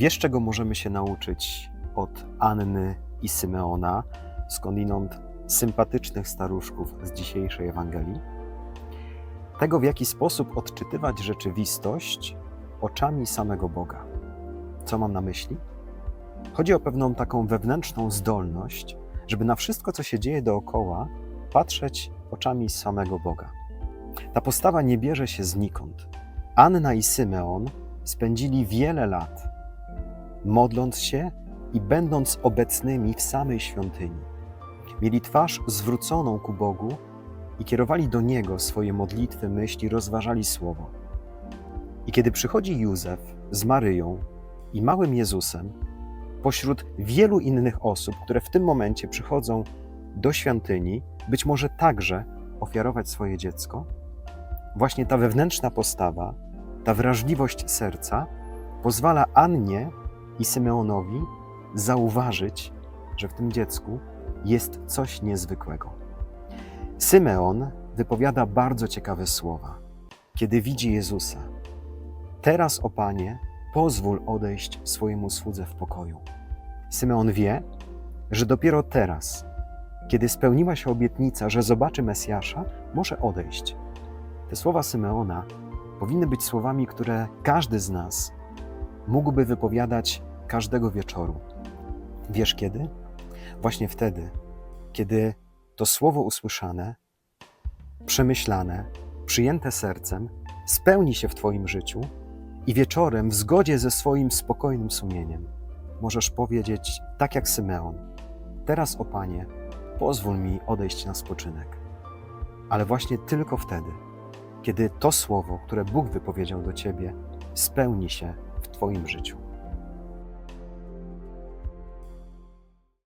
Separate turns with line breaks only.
Wiesz, czego możemy się nauczyć od Anny i Symeona, skądinąd sympatycznych staruszków z dzisiejszej Ewangelii? Tego, w jaki sposób odczytywać rzeczywistość oczami samego Boga. Co mam na myśli? Chodzi o pewną taką wewnętrzną zdolność, żeby na wszystko, co się dzieje dookoła, patrzeć oczami samego Boga. Ta postawa nie bierze się znikąd. Anna i Symeon spędzili wiele lat modląc się i będąc obecnymi w samej świątyni. Mieli twarz zwróconą ku Bogu i kierowali do Niego swoje modlitwy, myśli, rozważali Słowo. I kiedy przychodzi Józef z Maryją i małym Jezusem, pośród wielu innych osób, które w tym momencie przychodzą do świątyni, być może także ofiarować swoje dziecko, właśnie ta wewnętrzna postawa, ta wrażliwość serca pozwala Annie i Symeonowi zauważyć, że w tym dziecku jest coś niezwykłego. Symeon wypowiada bardzo ciekawe słowa, kiedy widzi Jezusa. Teraz, o Panie, pozwól odejść swojemu słudze w pokoju. Symeon wie, że dopiero teraz, kiedy spełniła się obietnica, że zobaczy Mesjasza, może odejść. Te słowa Symeona powinny być słowami, które każdy z nas mógłby wypowiadać każdego wieczoru. Wiesz kiedy? Właśnie wtedy, kiedy to słowo usłyszane, przemyślane, przyjęte sercem, spełni się w Twoim życiu i wieczorem, w zgodzie ze swoim spokojnym sumieniem, możesz powiedzieć, tak jak Symeon: Teraz, o Panie, pozwól mi odejść na spoczynek. Ale właśnie tylko wtedy, kiedy to słowo, które Bóg wypowiedział do Ciebie, spełni się w Twoim życiu.